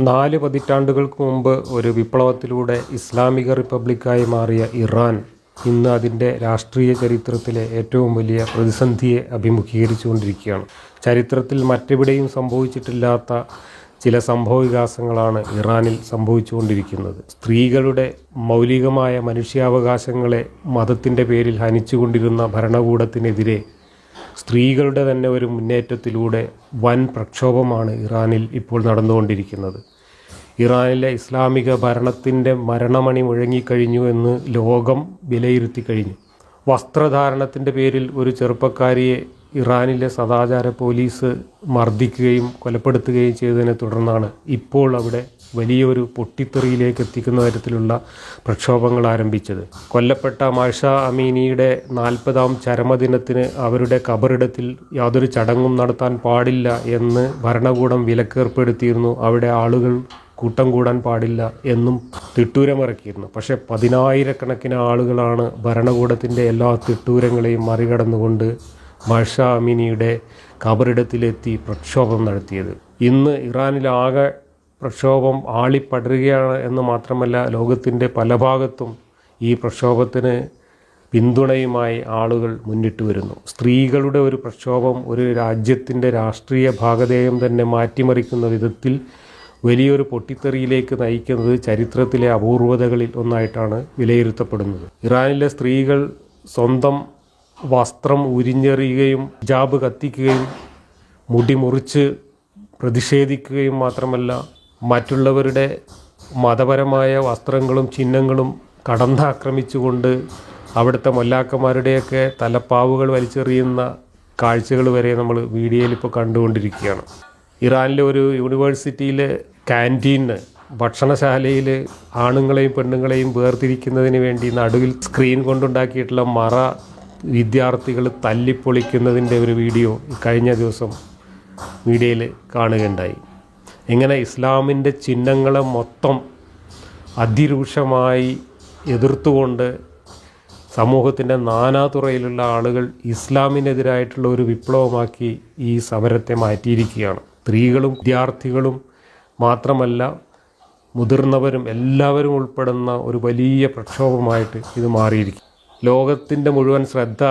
നാല് പതിറ്റാണ്ടുകൾക്ക് മുമ്പ് ഒരു വിപ്ലവത്തിലൂടെ ഇസ്ലാമിക റിപ്പബ്ലിക്കായി മാറിയ ഇറാൻ ഇന്ന് അതിന്റെ രാഷ്ട്രീയ ചരിത്രത്തിലെ ഏറ്റവും വലിയ പ്രതിസന്ധിയെ അഭിമുഖീകരിച്ചുകൊണ്ടിരിക്കുകയാണ്. ചരിത്രത്തിൽ മറ്റെവിടെയും സംഭവിച്ചിട്ടില്ലാത്ത ചില സംഭവവികാസങ്ങളാണ് ഇറാനിൽ സംഭവിച്ചുകൊണ്ടിരിക്കുന്നത്. സ്ത്രീകളുടെ മൗലികമായ മനുഷ്യാവകാശങ്ങളെ മതത്തിന്റെ പേരിൽ ഹനിച്ചുകൊണ്ടിരുന്ന ഭരണകൂടത്തിനെതിരെ സ്ത്രീകളുടെ തന്നെ ഒരു മുന്നേറ്റത്തിലൂടെ വൻ പ്രക്ഷോഭമാണ് ഇറാനിൽ ഇപ്പോൾ നടന്നുകൊണ്ടിരിക്കുന്നത്. ഇറാനിലെ ഇസ്ലാമിക ഭരണത്തിന്റെ മരണമണി മുഴങ്ങിക്കഴിഞ്ഞു എന്ന് ലോകം വിലയിരുത്തി കഴിഞ്ഞു. വസ്ത്രധാരണത്തിന്റെ പേരിൽ ഒരു ചെറുപ്പക്കാരിയെ ഇറാനിലെ സദാചാര പോലീസ് മർദ്ദിക്കുകയും കൊലപ്പെടുത്തുകയും ചെയ്തതിനെ തുടർന്നാണ് ഇപ്പോൾ അവിടെ വലിയൊരു പൊട്ടിത്തെറിയിലേക്ക് എത്തിക്കുന്ന തരത്തിലുള്ള പ്രക്ഷോഭങ്ങൾ ആരംഭിച്ചത്. കൊല്ലപ്പെട്ട മാഷ അമീനിയുടെ നാൽപ്പതാം ചരമദിനത്തിന് അവരുടെ കബറിടത്തിൽ യാതൊരു ചടങ്ങും നടത്താൻ പാടില്ല എന്ന് ഭരണകൂടം വിലക്കേർപ്പെടുത്തിയിരുന്നു. അവിടെ ആളുകൾ കൂട്ടം കൂടാൻ പാടില്ല എന്നും തിട്ടൂരമിറക്കിയിരുന്നു. പക്ഷേ പതിനായിരക്കണക്കിന് ആളുകളാണ് ഭരണകൂടത്തിന്റെ എല്ലാ തിട്ടൂരങ്ങളെയും മറികടന്നുകൊണ്ട് മാഷ അമീനിയുടെ കബറിടത്തിലെത്തി പ്രക്ഷോഭം നടത്തിയത്. ഇന്ന് ഇറാനിലാകെ പ്രക്ഷോഭം ആളിപ്പടരുകയാണ് എന്ന് മാത്രമല്ല ലോകത്തിന്റെ പല ഭാഗത്തും ഈ പ്രക്ഷോഭത്തിന് പിന്തുണയുമായി ആളുകൾ മുന്നിട്ട് വരുന്നു. സ്ത്രീകളുടെ ഒരു പ്രക്ഷോഭം ഒരു രാജ്യത്തിന്റെ രാഷ്ട്രീയ ഭാഗധേയം തന്നെ മാറ്റിമറിക്കുന്ന വിധത്തിൽ വലിയൊരു പൊട്ടിത്തെറിയിലേക്ക് നയിക്കുന്നത് ചരിത്രത്തിലെ അപൂർവതകളിൽ ഒന്നായിട്ടാണ് വിലയിരുത്തപ്പെടുന്നത്. ഇറാനിലെ സ്ത്രീകൾ സ്വന്തം വസ്ത്രം ഉരിഞ്ഞെറിയുകയും ജാബ് കത്തിക്കുകയും മുടി മുറിച്ച് പ്രതിഷേധിക്കുകയും മാത്രമല്ല മറ്റുള്ളവരുടെ മതപരമായ വസ്ത്രങ്ങളും ചിഹ്നങ്ങളും കടന്നാക്രമിച്ചുകൊണ്ട് അവിടുത്തെ മൊല്ലാക്കന്മാരുടെയൊക്കെ തലപ്പാവുകൾ വലിച്ചെറിയുന്ന കാഴ്ചകൾ വരെ നമ്മൾ വീഡിയോയിൽ ഇപ്പോൾ കണ്ടുകൊണ്ടിരിക്കുകയാണ്. ഇറാനിലെ ഒരു യൂണിവേഴ്സിറ്റിയിലെ ക്യാന്റീന് ഭക്ഷണശാലയിൽ ആണുങ്ങളെയും പെണ്ണുങ്ങളെയും വേർതിരിക്കുന്നതിന് വേണ്ടി നടുവിൽ സ്ക്രീൻ കൊണ്ടുണ്ടാക്കിയിട്ടുള്ള മറ വിദ്യാർത്ഥികൾ തല്ലിപ്പൊളിക്കുന്നതിന്റെ ഒരു വീഡിയോ കഴിഞ്ഞ ദിവസം മീഡിയയിൽ കാണുകയുണ്ടായി. ഇങ്ങനെ ഇസ്ലാമിന്റെ ചിഹ്നങ്ങളെ മൊത്തം അതിരൂക്ഷമായി എതിർത്തുകൊണ്ട് സമൂഹത്തിന്റെ നാനാതുറയിലുള്ള ആളുകൾ ഇസ്ലാമിനെതിരായിട്ടുള്ള ഒരു വിപ്ലവമാക്കി ഈ സമരത്തെ മാറ്റിയിരിക്കുകയാണ്. സ്ത്രീകളും വിദ്യാർത്ഥികളും മാത്രമല്ല മുതിർന്നവരും എല്ലാവരും ഉൾപ്പെടുന്ന ഒരു വലിയ പ്രക്ഷോഭമായിട്ട് ഇത് മാറിയിരിക്കും ലോകത്തിന്റെ മുഴുവൻ ശ്രദ്ധ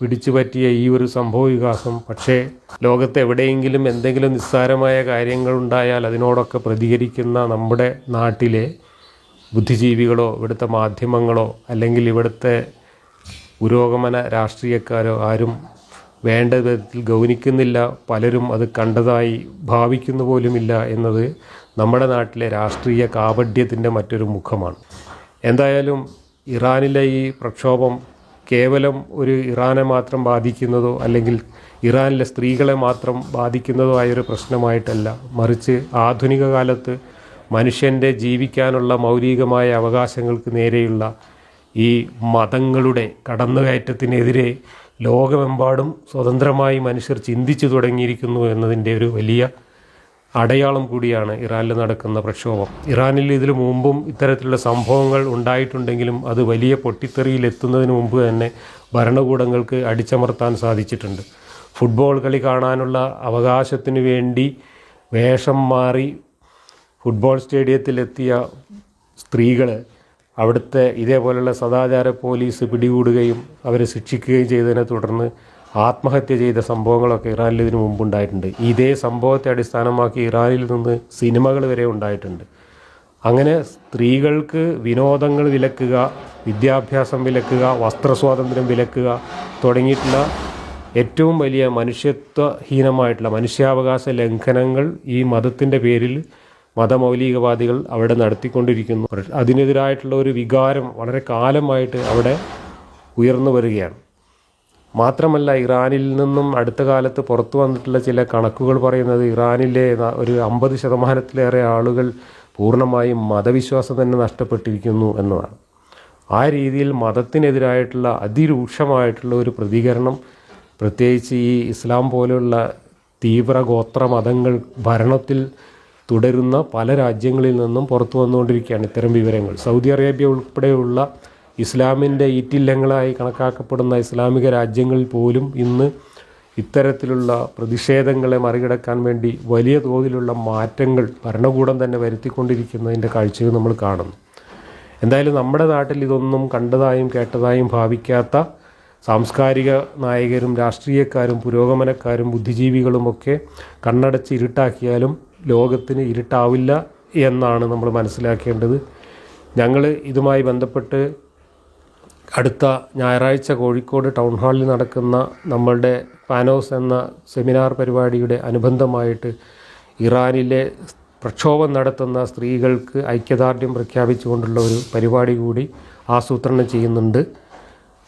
പിടിച്ചു പറ്റിയ ഈ ഒരു സംഭവ വികാസം. പക്ഷേ ലോകത്ത് എവിടെയെങ്കിലും എന്തെങ്കിലും നിസ്സാരമായ കാര്യങ്ങളുണ്ടായാൽ അതിനോടൊക്കെ പ്രതികരിക്കുന്ന നമ്മുടെ നാട്ടിലെ ബുദ്ധിജീവികളോ ഇവിടുത്തെ മാധ്യമങ്ങളോ അല്ലെങ്കിൽ ഇവിടുത്തെ പുരോഗമന രാഷ്ട്രീയക്കാരോ ആരും വേണ്ട വിധത്തിൽ ഗൗനിക്കുന്നില്ല. പലരും അത് കണ്ടതായി ഭാവിക്കുന്നു പോലുമില്ല എന്നത് നമ്മുടെ നാട്ടിലെ രാഷ്ട്രീയ കാപഢ്യത്തിന്റെ മറ്റൊരു മുഖമാണ്. എന്തായാലും ഇറാനിലെ ഈ പ്രക്ഷോഭം കേവലം ഒരു ഇറാനെ മാത്രം ബാധിക്കുന്നതോ അല്ലെങ്കിൽ ഇറാനിലെ സ്ത്രീകളെ മാത്രം ബാധിക്കുന്നതോ ആയൊരു പ്രശ്നമായിട്ടല്ല. മറിച്ച് ആധുനിക കാലത്ത് മനുഷ്യന്റെ ജീവിക്കാനുള്ള മൗലികമായ അവകാശങ്ങൾക്ക് നേരെയുള്ള ഈ മതങ്ങളുടെ കടന്നുകയറ്റത്തിനെതിരെ ലോകമെമ്പാടും സ്വതന്ത്രമായി മനുഷ്യർ ചിന്തിച്ചു തുടങ്ങിയിരിക്കുന്നു എന്നതിന്റെ ഒരു വലിയ അടയാളം കൂടിയാണ് ഇറാനിൽ നടക്കുന്ന പ്രക്ഷോഭം. ഇറാനിൽ ഇതിനു മുമ്പും ഇത്തരത്തിലുള്ള സംഭവങ്ങൾ ഉണ്ടായിട്ടുണ്ടെങ്കിലും അത് വലിയ പൊട്ടിത്തെറിയിലെത്തുന്നതിന് മുമ്പ് തന്നെ ഭരണകൂടങ്ങൾക്ക് അടിച്ചമർത്താൻ സാധിച്ചിട്ടുണ്ട്. ഫുട്ബോൾ കളി കാണാനുള്ള അവകാശത്തിന് വേണ്ടി വേഷം മാറി ഫുട്ബോൾ സ്റ്റേഡിയത്തിലെത്തിയ സ്ത്രീകൾ അവിടുത്തെ ഇതേപോലെയുള്ള സദാചാര പോലീസ് പിടികൂടുകയും അവരെ ശിക്ഷിക്കുകയും ചെയ്തതിനെ തുടർന്ന് ആത്മഹത്യ ചെയ്ത സംഭവങ്ങളൊക്കെ ഇറാനിൽ ഇതിനു മുമ്പുണ്ടായിട്ടുണ്ട്. ഇതേ സംഭവത്തെ അടിസ്ഥാനമാക്കി ഇറാനിൽ നിന്ന് സിനിമകൾ വരെ ഉണ്ടായിട്ടുണ്ട്. അങ്ങനെ സ്ത്രീകൾക്ക് വിനോദങ്ങൾ വിലക്കുക വിദ്യാഭ്യാസം വിലക്കുക വസ്ത്രസ്വാതന്ത്ര്യം വിലക്കുക തുടങ്ങിയിട്ടുള്ള ഏറ്റവും വലിയ മനുഷ്യത്വഹീനമായിട്ടുള്ള മനുഷ്യാവകാശ ലംഘനങ്ങൾ ഈ മതത്തിന്റെ പേരിൽ മതമൗലികവാദികൾ അവിടെ നടത്തിക്കൊണ്ടിരിക്കുന്നു. അതിനെതിരായിട്ടുള്ള ഒരു വികാരം വളരെ കാലമായിട്ട് അവിടെ ഉയർന്നു വരികയാണ്. മാത്രമല്ല ഇറാനിൽ നിന്നും അടുത്ത കാലത്ത് പുറത്തു വന്നിട്ടുള്ള ചില കണക്കുകൾ പറയുന്നത് ഇറാനിലെ ഒരു അമ്പത് ശതമാനത്തിലേറെ ആളുകൾ പൂർണമായും മതവിശ്വാസം തന്നെ നഷ്ടപ്പെട്ടിരിക്കുന്നു എന്നതാണ്. ആ രീതിയിൽ മതത്തിനെതിരായിട്ടുള്ള അതിരൂക്ഷമായിട്ടുള്ള ഒരു പ്രതികരണം പ്രത്യേകിച്ച് ഈ ഇസ്ലാം പോലെയുള്ള തീവ്ര ഗോത്ര മതങ്ങൾ ഭരണത്തിൽ തുടരുന്ന പല രാജ്യങ്ങളിൽ നിന്നും പുറത്തു വന്നുകൊണ്ടിരിക്കുകയാണ് ഇത്തരം വിവരങ്ങൾ. സൗദി അറേബ്യ ഉൾപ്പെടെയുള്ള ഇസ്ലാമിന്റെ ഈറ്റില്ലങ്ങളായി കണക്കാക്കപ്പെടുന്ന ഇസ്ലാമിക രാജ്യങ്ങളിൽ പോലും ഇന്ന് ഇത്തരത്തിലുള്ള പ്രതിഷേധങ്ങളെ മറികടക്കാൻ വേണ്ടി വലിയ തോതിലുള്ള മാറ്റങ്ങൾ ഭരണകൂടം തന്നെ വരുത്തിക്കൊണ്ടിരിക്കുന്നതിന്റെ കാഴ്ചകൾ നമ്മൾ കാണുന്നു. എന്തായാലും നമ്മുടെ നാട്ടിൽ ഇതൊന്നും കണ്ടതായും കേട്ടതായും ഭാവിക്കാത്ത സാംസ്കാരിക നായകരും രാഷ്ട്രീയക്കാരും പുരോഗമനക്കാരും ബുദ്ധിജീവികളുമൊക്കെ കണ്ണടച്ച് ഇരുട്ടാക്കിയാലും ലോകത്തിന് ഇരുട്ടാവില്ല എന്നാണ് നമ്മൾ മനസ്സിലാക്കേണ്ടത്. ഞങ്ങൾ ഇതുമായി ബന്ധപ്പെട്ട് അടുത്ത ഞായറാഴ്ച കോഴിക്കോട് ടൗൺ ഹാളിൽ നടക്കുന്ന നമ്മളുടെ പാനോസ് എന്ന സെമിനാർ പരിപാടിയുടെ അനുബന്ധമായിട്ട് ഇറാനിലെ പ്രക്ഷോഭം നടത്തുന്ന സ്ത്രീകൾക്ക് ഐക്യദാർഢ്യം പ്രഖ്യാപിച്ചുകൊണ്ടുള്ള ഒരു പരിപാടി കൂടി ആസൂത്രണം ചെയ്യുന്നുണ്ട്.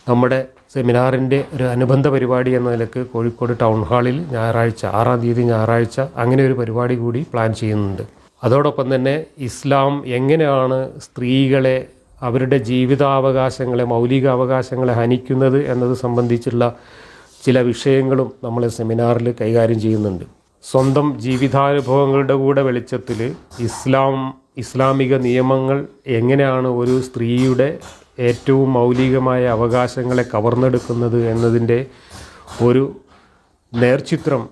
നമ്മുടെ സെമിനാറിന്റെ ഒരു അനുബന്ധ പരിപാടി എന്ന നിലയ്ക്ക് കോഴിക്കോട് ടൗൺ ഹാളിൽ ഞായറാഴ്ച ആറാം തീയതി ഞായറാഴ്ച അങ്ങനെ ഒരു പരിപാടി കൂടി പ്ലാൻ ചെയ്യുന്നുണ്ട്. അതോടൊപ്പം തന്നെ ഇസ്ലാം എങ്ങനെയാണ് സ്ത്രീകളെ അവരുടെ ജീവിതാവകാശങ്ങളെ മൗലിക അവകാശങ്ങളെ ഹനിക്കുന്നത് എന്നത് സംബന്ധിച്ചുള്ള ചില വിഷയങ്ങളും നമ്മൾ സെമിനാറിൽ കൈകാര്യം ചെയ്യുന്നുണ്ട്. സ്വന്തം ജീവിതാനുഭവങ്ങളുടെ കൂടെ വെളിച്ചത്തിൽ ഇസ്ലാം ഇസ്ലാമിക നിയമങ്ങൾ എങ്ങനെയാണ് ഒരു സ്ത്രീയുടെ ഏറ്റവും മൗലികമായ അവകാശങ്ങളെ കവർന്നെടുക്കുന്നത് എന്നതിന്റെ ഒരു നേർചിത്രം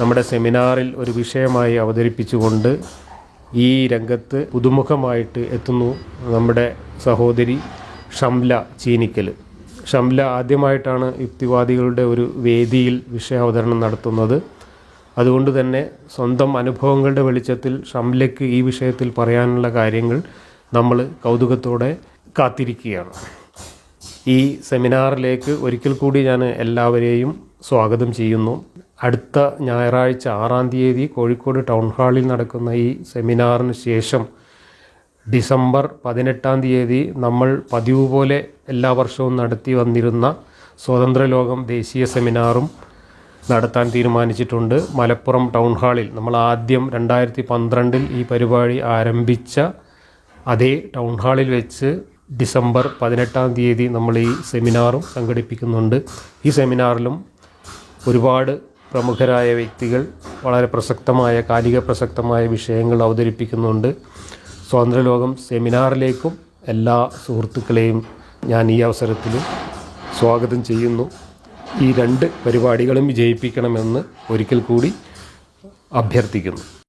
നമ്മുടെ സെമിനാറിൽ ഒരു വിഷയമായി അവതരിപ്പിച്ചുകൊണ്ട് ഈ രംഗത്ത് പുതുമുഖമായിട്ട് എത്തുന്നു നമ്മുടെ സഹോദരി ഷംല ചീനിക്കൽ ഷംല ആദ്യമായിട്ടാണ് യുക്തിവാദികളുടെ ഒരു വേദിയിൽ വിഷയ അവതരണം നടത്തുന്നത്. അതുകൊണ്ട് തന്നെ സ്വന്തം അനുഭവങ്ങളുടെ വെളിച്ചത്തിൽ ഷംലയ്ക്ക് ഈ വിഷയത്തിൽ പറയാനുള്ള കാര്യങ്ങൾ നമ്മൾ കൗതുകത്തോടെ കാത്തിരിക്കുകയാണ്. ഈ സെമിനാറിലേക്ക് ഒരിക്കൽ കൂടി ഞാൻ എല്ലാവരെയും സ്വാഗതം ചെയ്യുന്നു. അടുത്ത ഞായറാഴ്ച ആറാം തീയതി കോഴിക്കോട് ടൗൺ ഹാളിൽ നടക്കുന്ന ഈ സെമിനാറിന് ശേഷം ഡിസംബർ പതിനെട്ടാം തീയതി നമ്മൾ പതിവ് പോലെ എല്ലാ വർഷവും നടത്തി വന്നിരുന്ന സ്വതന്ത്ര ലോകം ദേശീയ സെമിനാറും നടത്താൻ തീരുമാനിച്ചിട്ടുണ്ട്. മലപ്പുറം ടൗൺ ഹാളിൽ നമ്മൾ ആദ്യം രണ്ടായിരത്തി പന്ത്രണ്ടിൽ ഈ പരിപാടി ആരംഭിച്ച അതേ ടൗൺ ഹാളിൽ വെച്ച് ഡിസംബർ പതിനെട്ടാം തീയതി നമ്മൾ ഈ സെമിനാറും സംഘടിപ്പിക്കുന്നുണ്ട്. ഈ സെമിനാറിലും ഒരുപാട് പ്രമുഖരായ വ്യക്തികൾ വളരെ പ്രസക്തമായ കാലിക പ്രസക്തമായ വിഷയങ്ങൾ അവതരിപ്പിക്കുന്നുണ്ട്. സ്വാതന്ത്ര്യലോകം സെമിനാറിലേക്കും എല്ലാ സുഹൃത്തുക്കളെയും ഞാൻ ഈ അവസരത്തിൽ സ്വാഗതം ചെയ്യുന്നു. ഈ രണ്ട് പരിപാടികളും വിജയിപ്പിക്കണമെന്ന് ഒരിക്കൽ കൂടി അഭ്യർത്ഥിക്കുന്നു.